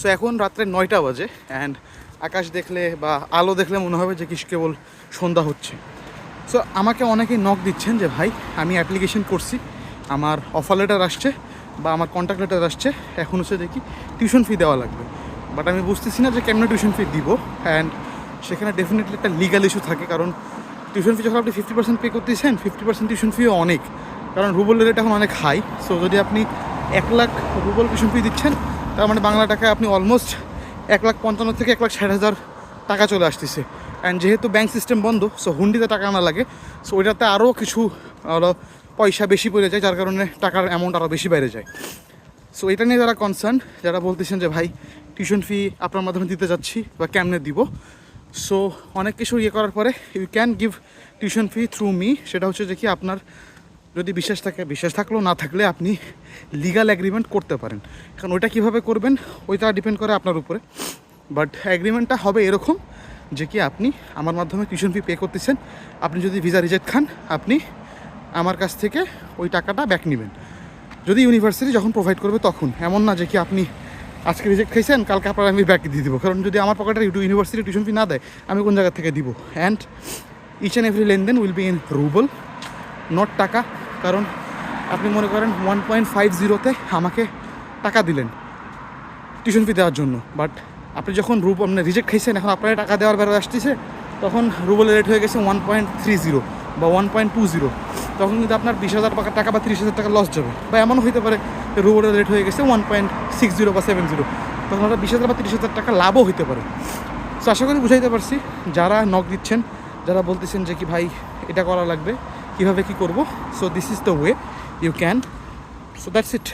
So এখন রাত্রে নয়টা বাজে অ্যান্ড আকাশ দেখলে বা আলো দেখলে মনে হবে যে কিছু কেবল সন্ধ্যা হচ্ছে। সো আমাকে অনেকেই নক দিচ্ছেন যে, ভাই, আমি অ্যাপ্লিকেশন করছি, আমার অফার লেটার আসছে বা আমার কন্ট্যাক্ট লেটার আসছে, এখন হচ্ছে দেখি টিউশন ফি দেওয়া লাগবে। বাট আমি বুঝতেছি না যে কেমন টিউশন ফি দিব অ্যান্ড সেখানে ডেফিনেটলি একটা লিগাল ইস্যু থাকে, কারণ টিউশন ফি যখন আপনি ফিফটি পার্সেন্ট পে করতেছেন ফিফটি পার্সেন্ট টিউশন ফিও অনেক। কারণ রুবেলের রেট এখন অনেক হাই সো যদি আপনি এক লাখ রুবেল টিউশন ফি দিচ্ছেন তার মানে বাংলা টাকায় আপনি অলমোস্ট এক লাখ পঞ্চান্ন থেকে এক লাখ ষাট হাজার টাকা চলে আসতেছে। অ্যান্ড যেহেতু ব্যাংক সিস্টেম বন্ধ সো হুন্ডিতে টাকা আনা লাগে সো ওইটাতে আরও কিছু পয়সা বেশি পড়ে যায়, যার কারণে টাকার অ্যামাউন্ট আরও বেশি বেড়ে যায়। সো এটা নিয়ে যারা কনসার্ন যারা বলতেছেন যে, ভাই টিউশন ফি আপনার মাধ্যমে দিতে যাচ্ছি বা কেমনে দিব? সো অনেক কিছু ইয়ে করার পরে you can give tuition fee through me সেটা হচ্ছে যে কি আপনার যদি বিশ্বাস থাকে, বিশ্বাস থাকলেও না থাকলে আপনি লিগাল অ্যাগ্রিমেন্ট করতে পারেন। কারণ ওইটা কীভাবে করবেন, ওইটা ডিপেন্ড করে আপনার উপরে। বাট অ্যাগ্রিমেন্টটা হবে এরকম যে কি আপনি আমার মাধ্যমে টিউশন ফি পে করতেছেন, আপনি যদি ভিসা রিজেক্ট খান, আপনি আমার কাছ থেকে ওই টাকাটা ব্যাক নেবেন। যদি ইউনিভার্সিটি যখন প্রোভাইড করবে তখন, এমন না যে কি আপনি আজকে রিজেক্ট খাইছেন, কালকে আপনার আমি ব্যাক দিয়ে দিব। কারণ যদি আমার পকেটে ইউনিভার্সিটি টিউশন ফি না দেয়, আমি কোন জায়গা থেকে দিব? অ্যান্ড ইচ অ্যান্ড এভরি লেনদেন will be in rouble not টাকা। কারণ আপনি মনে করেন ওয়ান পয়েন্ট ফাইভ জিরোতে আমাকে টাকা দিলেন টিউশন ফি দেওয়ার জন্য। বাট আপনি যখন রুব আপনি রিজেক্ট খাইছেন, এখন আপনার টাকা দেওয়ার বেড়ে আসতেছে, তখন রুবেলের রেট হয়ে গেছে ওয়ান পয়েন্ট থ্রি জিরো বা ওয়ান পয়েন্ট টু জিরো তখন কিন্তু আপনার বিশ হাজার টাকা বা তিরিশ হাজার টাকা লস যাবে। বা এমনও হতে পারে, রুবেলের রেট হয়ে গেছে ওয়ান পয়েন্ট সিক্স জিরো বা সেভেন জিরো তখন আপনার বিশ হাজার বা তিরিশ হাজার টাকা লাভও হতে পারে। সো আশা করি বুঝাইতে পারছি, যারা নক দিচ্ছেন, যারা বলতেছেন যে কি ভাই এটা করা লাগবে কীভাবে কী করব? So this is the way you can so that's it